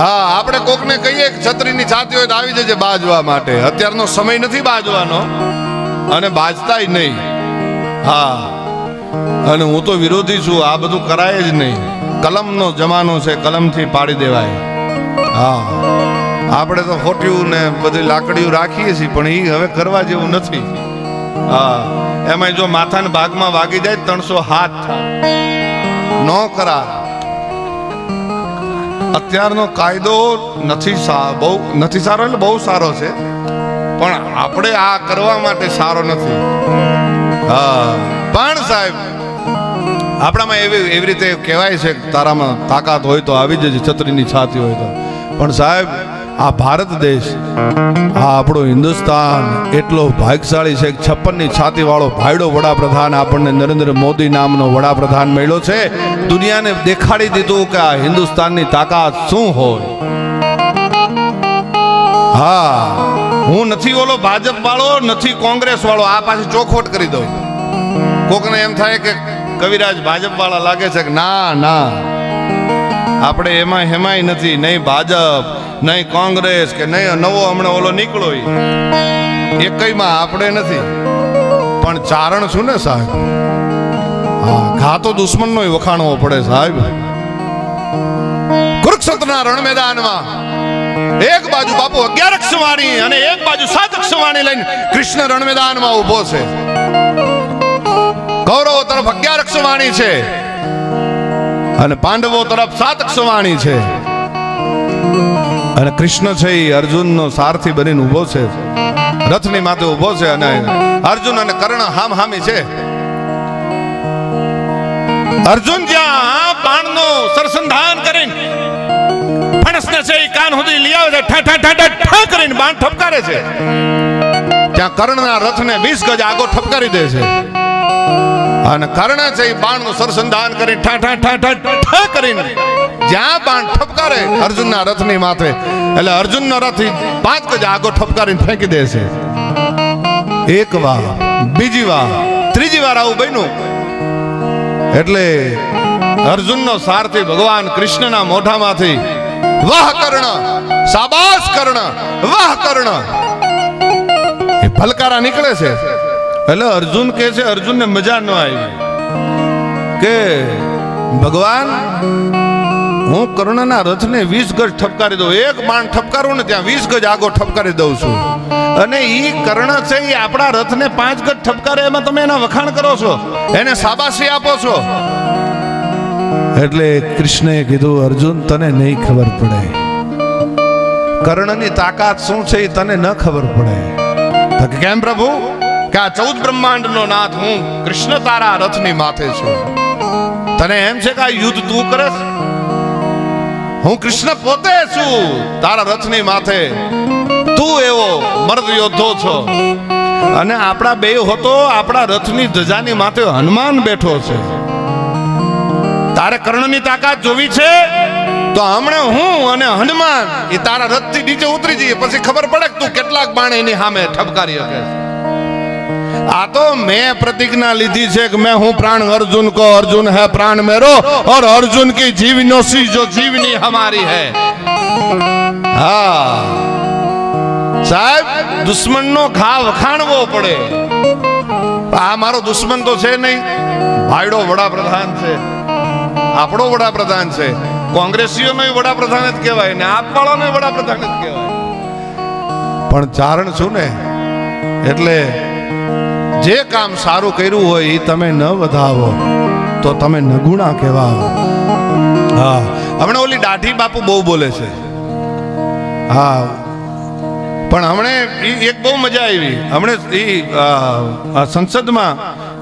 હા, આપણે કોકને કહીએ છત્રીની છાતી હોય તો આવી જજે બાજવા માટે. અત્યારનો સમય નથી બાજવાનો અને બાજતાય નહીં. હા. અને હું તો વિરોધી છું, આ બધું કરાય જ નહીં. કલમનો જમાનો છે, કલમથી પાડી દેવાય. હા. આપણે તો ખોટ્યું ને બધી લાકડીઓ રાખીએ છીએ, પણ એ હવે કરવા જેવું નથી. હા. એમાં જો માથાના ભાગમાં વાગી જાય ત્રણસો હાથ ન કરા અત્યારનો કાયદો નથી બહુ નથી સારો એટલે બહુ સારો છે. પણ આપણે આ કરવા માટે સારો નથી. હા. પણ સાહેબ, આપણામાં એવી એવી રીતે કહેવાય છે તારામાં તાકાત હોય તો આવી જ છત્રીની છાતી હોય તો. પણ સાહેબ આ ભારત દેશ, આ આપણો હિન્દુસ્તાન, એટલો ભાગ્યશાળી છે કે છપ્પનની છાતી વાળો ભાઈડો વડાપ્રધાન આપણને નરેન્દ્ર મોદી નામનો વડાપ્રધાન મળ્યો છે. દુનિયાને દેખાડી દીધું કે આ હિન્દુસ્તાનની તાકાત શું હોય. હા, હું નથી ઓલો ભાજપ વાળો નથી કોંગ્રેસ વાળો આ પાછી ચોખવટ કરી દઉં. કોકને એમ થાય કે કવિરાજ ભાજપ વાળા લાગે છે કે ના ના. આપણે એમાં હેમાય નથી, નહીં ભાજપ નહીં કોંગ્રેસ કે નહીં, નવો હમણાં ઓલો નીકળો એકમાં આપણે નથી. પણ ચારણ છું ને સાહેબ? હા ઘા તો દુશ્મનનો વખાણવો પડે સાહેબ. કુરુક્ષેત્રના રણ મેદાનમાં એક બાજુ બાપુ અગિયાર વાણી અને એક બાજુ સાત વાણી લઈને કૃષ્ણ રણ મેદાનમાં ઊભો છે. કૌરવો તરફ અગિયારક્ષ વાણી છે અને પાંડવો તરફ સાત વાણી છે. અને કૃષ્ણ છે એ અર્જુનનો સારથી બનીને ઊભો છે. રથની માથે ઊભો છે અને અર્જુન અને કર્ણ હામ હામી છે. અર્જુન જ્યાં બાણનો સરસંધાન કરીને ફણસને છે એ કાન સુધી લઈ આવે છે, ઠા ઠા ઠા ઠા કરીને બાણ ઠપકારે છે. ત્યાં કર્ણના રથને 20 ગજ આગો ઠપકારી દે છે. અને કર્ણ છે એ બાણનું સરસંધાન કરી ઠા ઠા ઠા ઠા ઠા કરીને જ્યાં બાણ ઠપકારે, અર્જુનના રથની માથે. એટલે અર્જુનનો રથ ઈ પાંચ ગજ આગો ઠપકારીને ફેંકી દે છે. એક વાર, બીજી વાર, ત્રીજી વાર આવું બન્યું. એટલે અર્જુનનો સારથી ભગવાન કૃષ્ણના મોઢામાંથી, વાહ કર્ણ સાબાસ કર્ણ, વાહ કર્ણ. એ ભલકારા નીકળે છે. એટલે અર્જુન કે છે, અર્જુનને મજા ન આવી. કે, ભગવાન હું કર્ણના રથને વીસ ગજ ઠપકારી દઉં. એક બાણ ઠપકારું ને ત્યાં વીસ ગજ આગો ઠપકારી દઉં છું. અને એ કર્ણ છે એ આપણા રથને પાંચ ગજ ઠપકારે એમાં તમે એના વખાણ કરો છો. એને સાબાસી આપો છો. એટલે કૃષ્ણએ કીધું અર્જુન તને નહીં ખબર પડે. કર્ણની તાકાત શું છે એ તને ન ખબર પડે. કેમ પ્રભુ? કે આ ચૌદ બ્રહ્માંડનો નાથ હું કૃષ્ણ તારા રથની માથે છું. તને એમ છે કે આ યુદ્ધ તું કરસ હું કૃષ્ણ પોતે છું, તારા રથની માથે. તું એવો મર્દ યોદ્ધો છો. અને આપણા બે હોતો આપણા રથની ધજાની માથે હનુમાન બેઠો છે. તારે કર્ણની તાકાત જોવી છે? તો હમણાં હું અને હનુમાન એ તારા રથથી નીચે ઉતરી જઈએ, પછી ખબર પડે કે તું કેટલાક બાણ એની સામે ઠપકારી શકે છે. આ તો મેં प्रतिज्ञा લીધી છે કે मैं हूं प्राण अर्जुन को अर्जुन है प्राण मेरो और अर्जुन की जीवनो सी जो जीवनी हमारी है હા સાહેબ દુશ્મનનો ઘા વખાણવો પડે આ મારો દુશ્મન તો છે નહીં ભાઈડો વડાપ્રધાન છે આપણો વડાપ્રધાન છે કોંગ્રેસીઓનો વડાપ્રધાન જ કહેવાય ને આપવાળાનો વડાપ્રધાન જ કહેવાય પણ ચારણ છું ને એટલે જે કામ સારું કર્યું હોય એ તમે ન વધાવો, તો તમે નગુણા કહેવાઓ. હા, હમણાં ઓલી દાઢી બાપુ બહુ બોલે છે. હા, પણ હમણે એક બહુ મજા આવી. હમણે આ સંસદમાં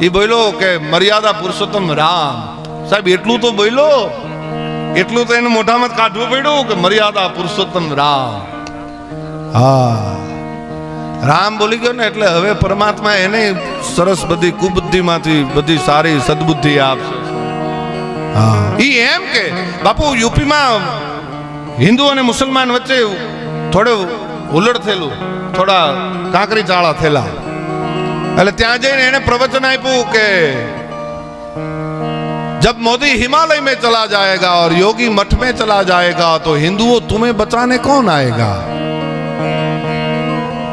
એ બોલ્યો કે મર્યાદા પુરુષોત્તમ રામ. સાહેબ, એટલું તો બોલ્યો. એટલું તો એને મોઢામાં કાઢવું પડ્યું કે મર્યાદા પુરુષોત્તમ રામ. હા. રામ બોલી ગયો ને એટલે હવે પરમાત્મા એને સરસ બધી કુબુદ્ધિમાંથી બધી સારી સદબુદ્ધિ આપશે હા ઈ એમ કે બાપુ યુપીમાં હિન્દુ અને મુસલમાન વચ્ચે થોડું હુલડ થયેલું થોડા કાંકરી ચાળા થયેલા એટલે ત્યાં જઈને એને પ્રવચન આપ્યું કે जब मोदी हिमालय में चला जाएगा और योगी मठ में चला जाएगा तो हिंदुओं तुम्हें बचाने कौन आएगा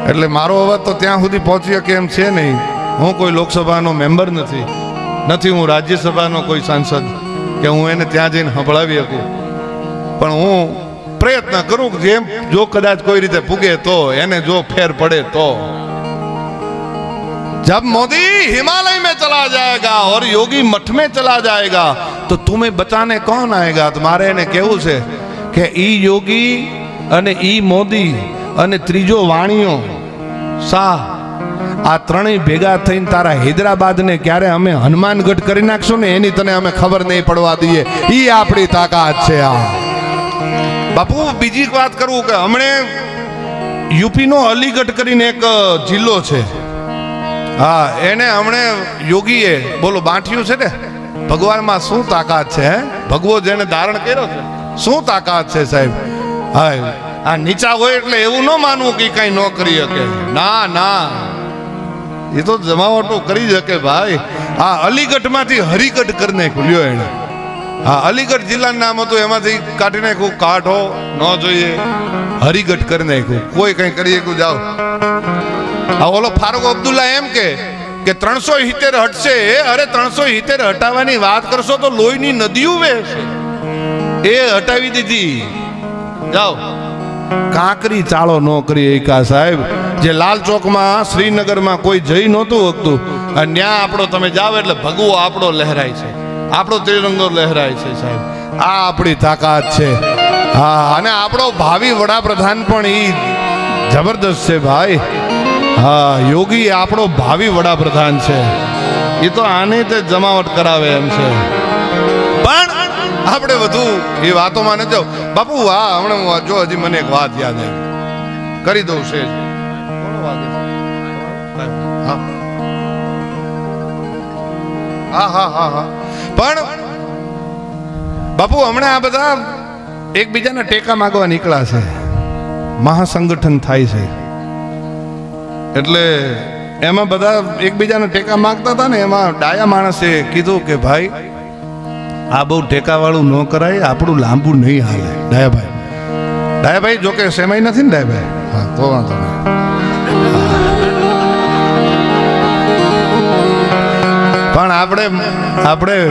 એટલે મારો અવાજ તો ત્યાં સુધી પહોંચી શકે એમ છે નહીં હું કોઈ લોકસભાનો મેમ્બર નથી નથી હું રાજ્યસભાનો કોઈ સાંસદ કે હું એને ત્યાં જઈને સંભળાવી શકું પણ હું પ્રયત્ન કરું કે જેમ જો કદાચ કોઈ રીતે પૂગે તો એને જો ફેર પડે તો जब मोदी हिमालय में चला जाएगा और योगी मठ में चला जाएगा तो तुम्हें बचाने कौन आएगा તમારે એને કેવું છે કે ઈ યોગી અને ઈ મોદી અને ત્રીજો વાણીઓ શાહ, આ ત્રણેય ભેગા થઈને તારા હૈદરાબાદને ક્યારે અમે હનુમાનગઢ કરી નાખશું ને એની તને અમે ખબર નહીં પડવા દઈએ. એ આપણી તાકાત છે આ. બાપુ, બીજી વાત કરું કે હમણે યુપીનો અલીગઢ કરીને એક જિલ્લો છે. હા, એને હમણે યોગીએ, બોલો, બાંઠ્યું છે ને? ભગવાનમાં શું તાકાત છે, હે? ભગવો જેને ધારણ કર્યો છે. શું તાકાત છે સાહેબ? હા આ નીચા હોય એટલે એવું ન માનવું કે કઈ ન કરી શકે ના ના. એ તો જમાવટો કરી શકે ભાઈ. આ અલીગઢમાંથી હરિગઢ કરીને ખુલ્યો એને. હા, અલીગઢ જિલ્લાનું નામ હતું, એમાંથી કાઢી નાખ્યું. કાઢો, ન જોઈએ. હરિગઢ કરી નાખ્યું. કોઈ કઈ કરી શકું જાઓ આ ઓલો ફારુક અબ્દુલ્લા એમ કે કે ત્રણસો હિતેર હટશે. અરે, ત્રણસો હિતેર હટાવવાની વાત કરશો તો લોહીની નદીઓ વહેશે. એ હટાવી દીધી. જાઓ. કાંકરી ચાળો ન કરી એકા સાહેબ. જે લાલ ચોકમાં, શ્રીનગરમાં કોઈ જઈ નહોતું વખતું અને ત્યાં આપણો તમે જાવ એટલે ભગવો આપણો લહેરાય છે. આપણો ત્રિરંગો લહેરાય છે સાહેબ. આ આપણી તાકાત છે. હા, અને આપણો ભાવિ વડાપ્રધાન પણ ઈ જબરદસ્ત છે ભાઈ. હા, યોગી આપણો ભાવિ વડાપ્રધાન છે. એ તો આને તે જમાવટ કરાવે એમ છે. પણ આપણે વધુ એ વાતોમાં ન જાઓ બાપુ હા હમણાં જો હજી મને એક વાત યાદ આવી. કરી દઉં છે. હા હા હા હા. પણ બાપુ, હમણાં આ બધા એકબીજાના ટેકા માગવા નીકળ્યા છે. મહાસંગઠન થાય છે. એટલે એમાં બધા એકબીજાને ટેકા માંગતા હતા ને, એમાં ડાયા માણસે કીધું કે ભાઈ આ બહુ ટેકાવાળું ન કરાય, આપણું લાંબુ નહીં હાલે. ડાયાભાઈ. ડાયાભાઈ, જોકે સેમાઈ નથી ને ડાયાભાઈ? હા, તો વાંધો નહીં. પણ આપણે આપણે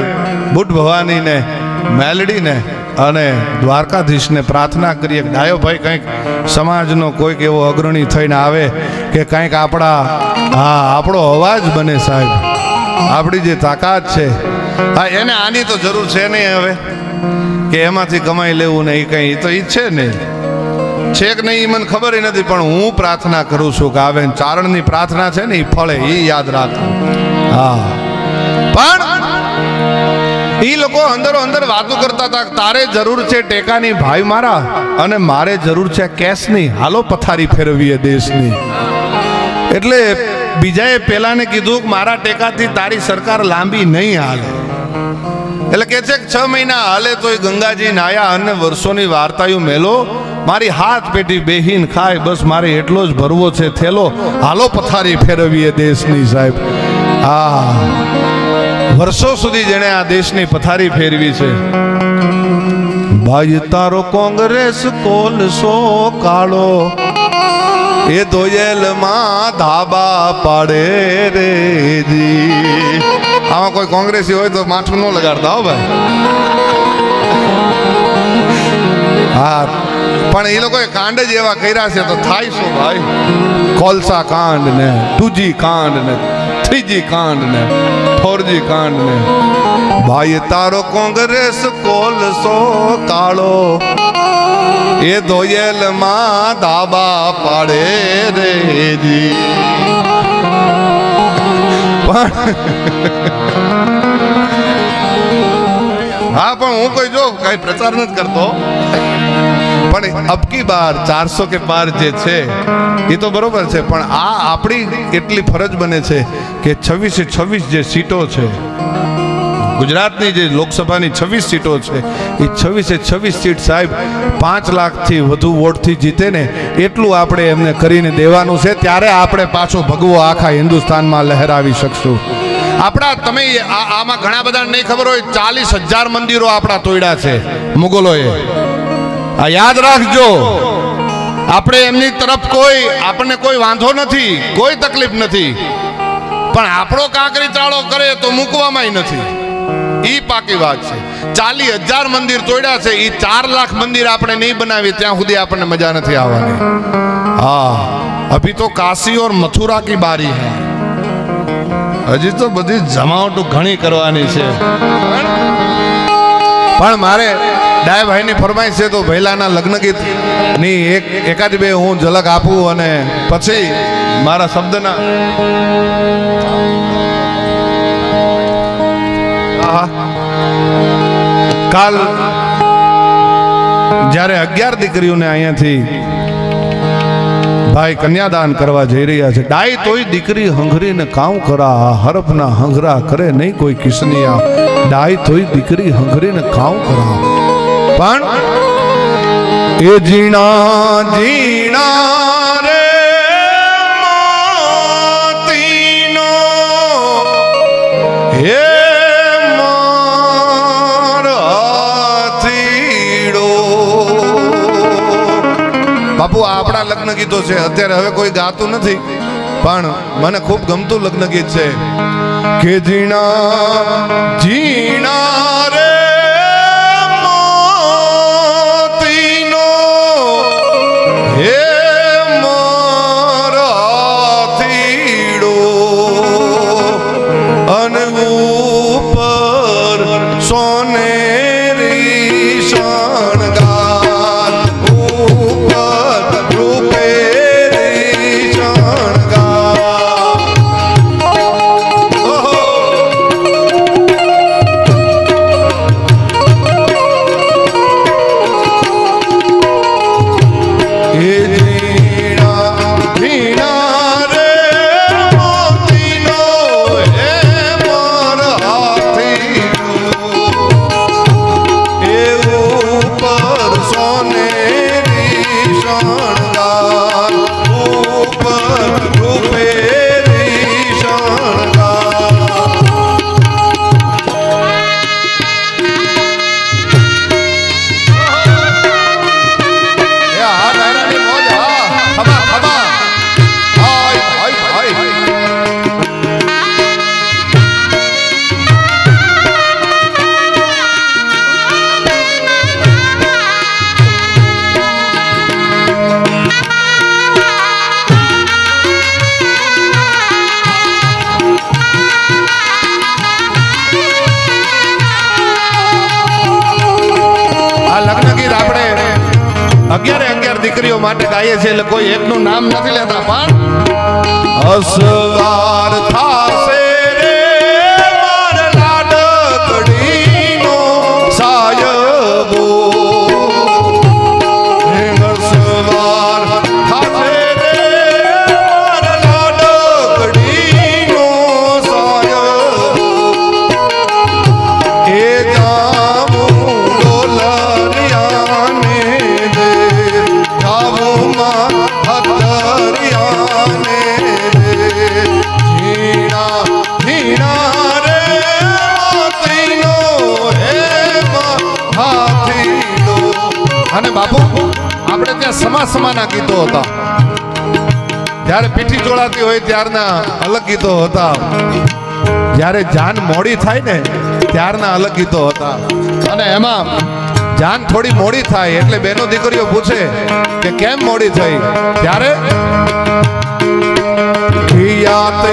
બુટ ભવાનીને, મેલડીને અને દ્વારકાધીશને પ્રાર્થના કરીએ ડાયોભાઈ ડાયો ભાઈ કંઈક સમાજનો કોઈક એવો અગ્રણી થઈને આવે કે કંઈક આપણા, હા, આપણો અવાજ બને સાહેબ. આપણી જે તાકાત છે હા, એને આની તો જરૂર છે નહીં હવે. કે એમાંથી કમાઈ લેવું ને એ કંઈ એ તો એ છે નહીં છે કે નહીં એ મને ખબર નથી, પણ હું પ્રાર્થના કરું છું કે આવે ચારણની પ્રાર્થના છે ને એ ફળે એ યાદ રાખ. હા. પણ ઈ લોકો અંદરો અંદર વાતો કરતા હતા તારે જરૂર છે ટેકાની ભાઈ મારા અને મારે જરૂર છે કેશની હાલો, પથારી ફેરવીએ દેશની. એટલે બીજાએ પેલાને કીધું કે મારા ટેકાથી તારી સરકાર લાંબી નહીં હાલે. એટલે કે છે કે છ મહિના હાલે તોય ગંગાજી નાયા અને વર્ષોની વાર્તાયું મેલો. મારી હાથ પેટી બેહીન ખાય, બસ મારે એટલો જ ભરવો છે. થેલો, હાલો પથારી ફેરવીએ દેશની સાહેબ. હા વર્ષો સુધી જેણે આ દેશની પથારી ફેરવી છે. ભાઈ, તારો કોંગ્રેસ કોલસો કાળો. એ દોયેલમાં ધાબા પાડે રે જી. આમાં કોઈ કોંગ્રેસી હોય તો માથું ન લગાડતા હો ભાઈ. હા, પણ એ લોકોએ કાંડ જ એવા કર્યા છે તો થાય શું ભાઈ? કોલસા કાંડ ને ટુજી કાંડ ને થ્રીજી કાંડ ને ફોરજી કાંડ ને ભાઈ તારો કોંગ્રેસ કોલસો કાળો એ દોયેલમાં દાબા પાડે રે જી. પણ હા, પણ હું કોઈ જો કઈ પ્રચાર નથી કરતો. પણ અબકી બાર ચારસો કે પાર જે છે, એ તો બરોબર છે, પણ આ આપણી એટલી ફરજ બને છે કે છવ્વીસે છવ્વીસ જે સીટો છે ગુજરાતની જે લોકસભાની છવ્વીસ સીટો છે, એ છવ્વીસે છવ્વીસ સીટ સાહેબ પાંચ લાખથી વધુ વોટથી જીતે ને એટલું આપણે એમને કરીને દેવાનું છે. ત્યારે આપણે પાછો ભગવો આખા હિન્દુસ્તાનમાં લહેરાવી શકશું. આપણા તમે આમાં ઘણા બધા નહીં ખબર હોય, ચાલીસ હજાર મંદિરો આપણા તોડ્યા છે, મુગલોએ. આ યાદ રાખજો. આપણે એમની તરફ કોઈ, આપણને કોઈ વાંધો નથી, કોઈ તકલીફ નથી. પણ આપણો કાંકરી ચાળો કરે તો મૂકવામાં નથી. ઈ પાકી વાત છે. ચાલી હજાર મંદિર તોડ્યા છે, ઈ ચાર લાખ મંદિર આપણે નહીં બનાવીએ, ત્યાં સુધી આપણને મજા નથી આવવાની. હા, અભી તો કાશી ઓર મથુરા કી બારી હે. હજી તો બધી જમાવટો ઘણી કરવાની છે. પણ મારે ડાયભાઈની ફરમાઈશ છે તો ભૈલાના લગ્ન ગીતની એક, એકાદ બે હું ઝલક આપું અને પછી મારા શબ્દના. કાલ જ્યારે અગિયાર દીકરીઓને અહીંયાથી ભાઈ કન્યાદાન કરવા જઈ રહ્યા છે ડાય તોય દીકરી હંઘરીને કામ કરા હરફના હંઘરા કરે નહીં કોઈ કિસનિયા. ડાય તોય દીકરી હંઘરીને કામ કરા પણ એ ઝીણા જીણા. આપણા લગ્ન ગીતો છે. અત્યારે હવે કોઈ ગાતું નથી, પણ મને ખૂબ ગમતું લગ્ન ગીત છે. કે ઝીણા ઝીણા દીકરીઓ માટે ગાઈએ છીએ એટલે કોઈ એકનું નામ નથી લેતા પણ અસવાર થાશે સમા સમાના ગીતો હતા. જ્યારે પીઠી ચોળાતી હોય ત્યારના અલગ ગીતો હતા. જ્યારે જાન મોડી થાય ને ત્યારના અલગ ગીતો હતા. અને એમાં જાન થોડી મોડી થાય એટલે બેનો દીકરીઓ પૂછે કે કેમ મોડી થઈ? ત્યારે યાદ તે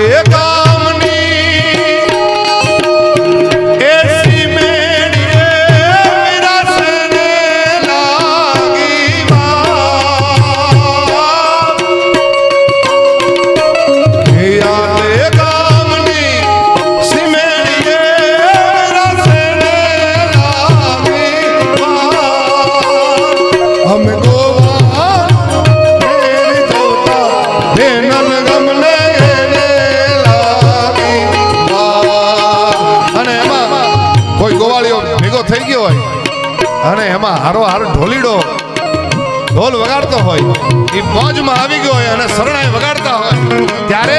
અને એમાં હારો હાર ઢોલીડો ઢોલ વગાડતો હોય, એ મોજમાં આવી ગયો હોય અને શરણાઈ વગાડતા હોય, ત્યારે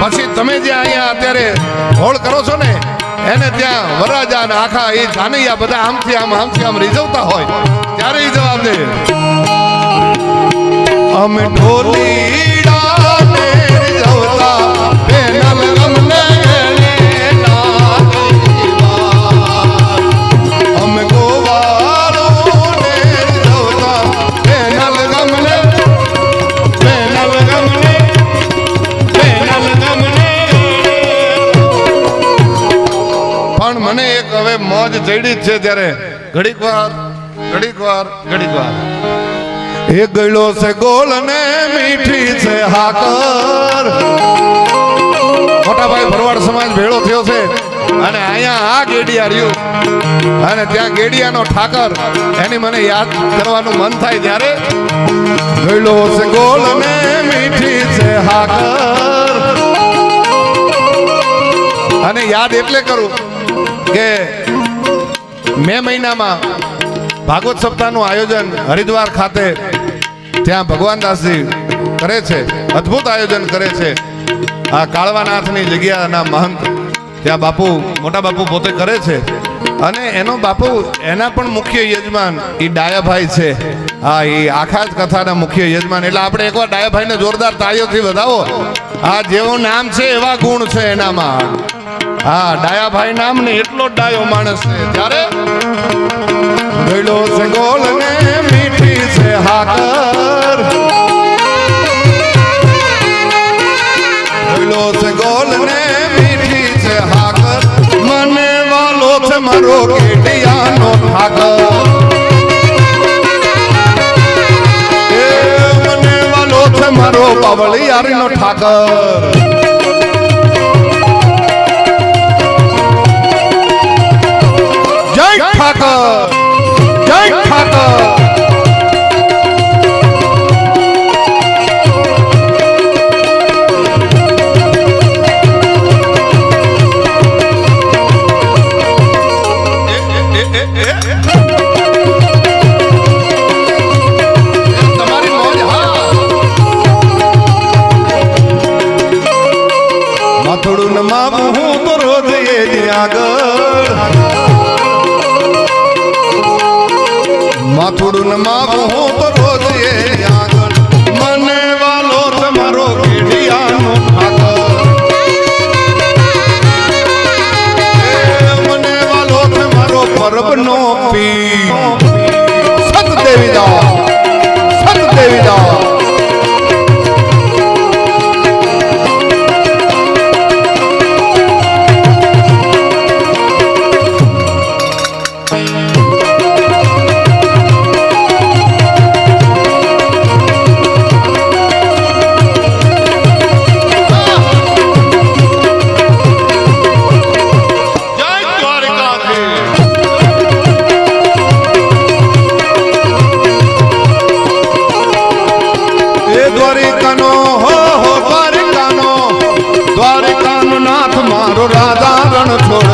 પછી તમે જે અહીંયા અત્યારે ઢોળ કરો છો ને, એને ત્યાં વરરાજા અને આખા એ જાનૈયા બધા આમથી આમ આમથી આમ રીઝવતા હોય, ત્યારે એ જવાબ દે. અમે ઢોલીડા મોજ ચડી જ છે ત્યારે ઘડીક વાર ઘડીક વાર ઘડીક વાર એ ગળો છે ગોલ ને મીઠી છે હાકર. મોટાભાઈ ભરવાડ સમાજ ભેળો થયો છે. અને અહીંયા આ ગેડિયા રહ્યું. અને ત્યાં ગેડિયાનો ઠાકર. એની મને યાદ કરવાનું મન થાય ત્યારે ગળો છે ગોલ ને મીઠી છે હાકર. અને યાદ એટલે કરું કે મે મહિનામાં ભાગવત સપ્તાહનું આયોજન હરિદ્વાર ખાતે ત્યાં ભગવાન દાસજી કરે છે, અદ્ભુત આયોજન કરે છે. આ કાળવાનાથની જગ્યાના મહંત ત્યાં બાપુ, મોટા બાપુ પોતે કરે છે. અને એનો બાપુ એના પણ મુખ્ય યજમાન એ ડાયાભાઈ છે. હા એ આખા જ કથાના મુખ્ય યજમાન. એટલે આપણે એકવાર ડાયાભાઈને જોરદાર તાળીઓથી વધાવો. આ જેવું નામ છે એવા ગુણ છે એનામાં. હા, ડાયાભાઈ નામ ને એટલો ડાયો માણસ છે. ત્યારે ગળો છે ગોળ ને મીઠી છે હાકર. ગળો છે ગોળ ને મીઠી છે હાકર. મને વાલો છે મારો કેડિયાનો ઠાકર. મને વાલો છે મારો પાવળિયારીનો ઠાકર. ઠાકર. જય ઠાકર. માથોડું નમાવું મારો રાધા રણ છોડ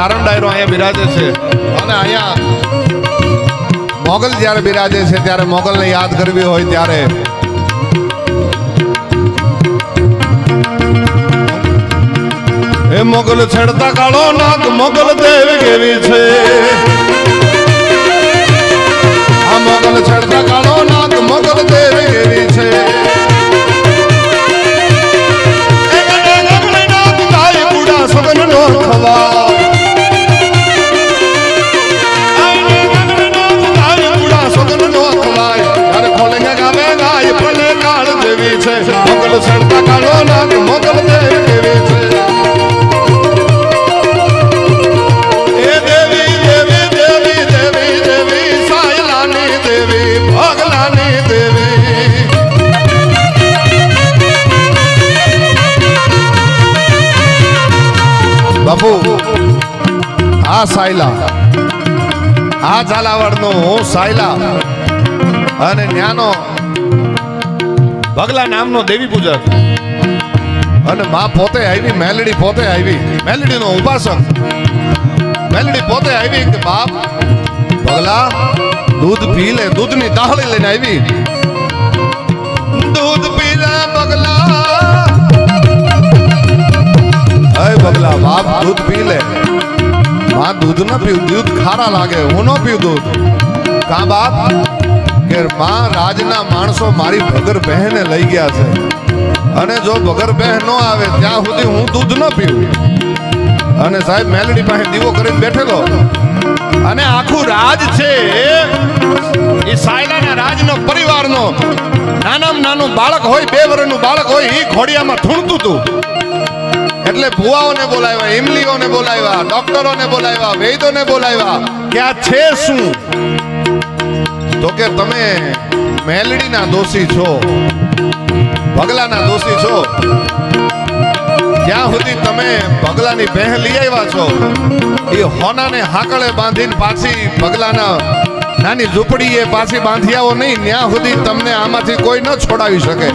સારણ ડાયરો અહીંયા બિરાજે છે અને અહીંયા મોગલ જ્યારે બિરાજે છે ત્યારે મોગલને યાદ કરવી હોય ત્યારે મોગલ છેડતા કાળો નાગ મોગલ દેવ કેવી છે આ મોગલ છેડતા કાળો નાગ મોગલ દેવ કેવી છે Allah. સાયલા. આ ઝાલાવાડનો હું સાયલા અને ન્યાનો ભગલા નામનો દેવી પૂજક. અને માં પોતે આવી, મેલડી પોતે આવી. મેલડીનો ઉપાસક. મેલડી પોતે આવી બાપ, ભગલા, દૂધ પી લે, દૂધની દાહળી લઈને આવી. દૂધ પી લે બગલા હે બગલા બાપ, દૂધ પી લે. માં દૂધ ન પીવું દૂધ ખારા લાગે હું ન પીવું દૂધ. કા બાપ? કે માં રાજના માણસો મારી ભગર બહેને લઈ ગયા છે. અને જો ભગર બહેન ન આવે, ત્યાં સુધી હું દૂધ ન પીવું અને સાહેબ, મેલડી પાસે દીવો કરીને બેઠેલો. અને આખું રાજ છે એ સાયલાના રાજનો પરિવારનો. નાનામાં નાનું બાળક હોય, બે વર્ષનું બાળક હોય એ ખોડિયામાં ધૂણતું હતું. એટલે ભુવાઓને બોલાવ્યા ઇમલીઓને બોલાવ્યા, ડોક્ટરોને બોલાવ્યા વૈદોને બોલાવ્યા કે આ છે શું? તો કે તમે મેલડીના દોષી છો, ભગલાના દોષી છો. જ્યાં સુધી તમે ભગલાની બહેન લઈ આવ્યા છો, એ હોનાને હાકળે બાંધીને પાછી ભગલાના નાની ઝૂંપડી એ પાછી બાંધી આવો નહીં ત્યાં સુધી તમને આમાંથી કોઈ ન છોડાવી શકે.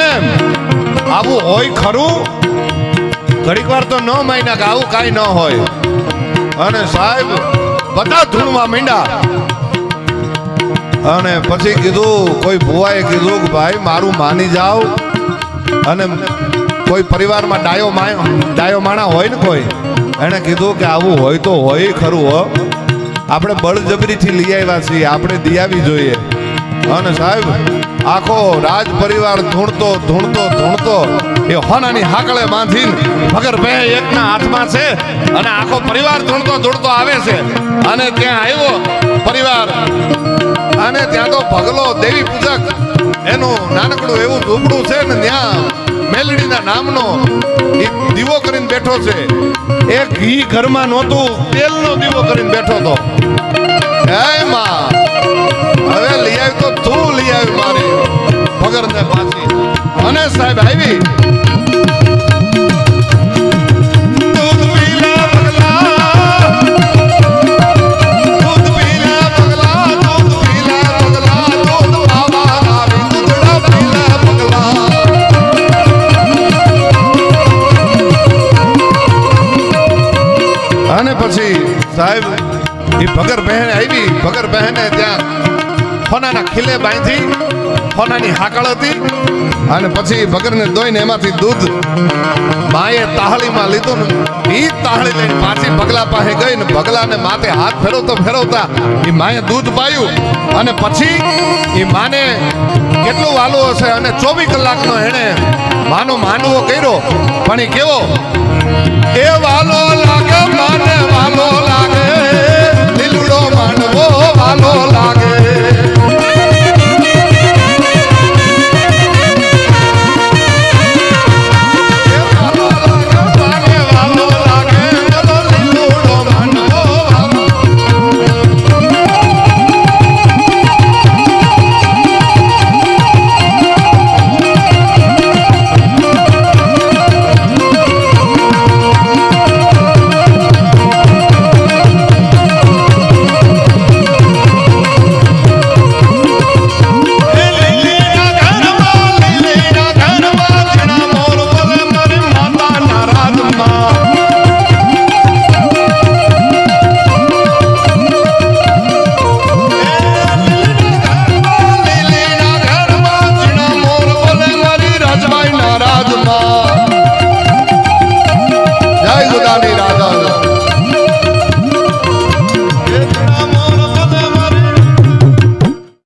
એમ. આવું હોય ખરું? ઘડીક વાર તો ન માન્યા કે આવું કાંઈ ન હોય. અને સાહેબ, બધા ધૂળમાં મીંડા. અને પછી કીધું, કોઈ ભુવાએ કીધું કે ભાઈ, મારું માની જાઓ. અને કોઈ પરિવારમાં ડાયો ડાયો માણા હોય ને કોઈ, એણે કીધું કે આવું હોય તો હોય ખરું હો. આપણે બળજબરીથી લઈ આવ્યા છીએ, આપણે દિયાવી જોઈએ. અને સાહેબ આખો રાજ પરિવાર ધૂણતો ધૂણતો ધૂણતો. એ હોનાની હાકળે બાંધીને ભગર બે એકના હાથમાં છે અને આખો પરિવાર ધૂણતો ધૂણતો આવે છે. અને ત્યાં આવ્યો પરિવાર? અને ત્યાં તો ભગલો દેવી પૂજક, એનું નાનકડું એવું ઝૂંપડું છે ને ત્યાં મેલડીના નામનો ઈ દીવો કરીને બેઠો છે. એ ઘી ઘરમાં નહોતું, તેલનો દીવો કરીને બેઠો હતો. હે માં, હવે લઈ આવી તો તું લઈ આવી મારી. પગર ને પાછી અને સાહેબ આવી. ફોનાના ખીલે બાંધી, ફોનાની હાકળ હતી. અને પછી ભગરને દોઈને એમાંથી દૂધ માએ તાહળીમાં લીધું ને એ તાહળી લઈને પાછી ભગલા પાસે ગઈ ને ભગલાને માથે હાથ ફેરવતો ફેરવતા એ માએ દૂધ પાયું અને પછી એ માને કેટલું વાલું હશે અને ચોવીસ કલાકનો એણે માનો માનવો કર્યો. પણ એ કેવો? એ વાલો લાગે, માને વાલો લાગે, લીલડો માનવો વાલો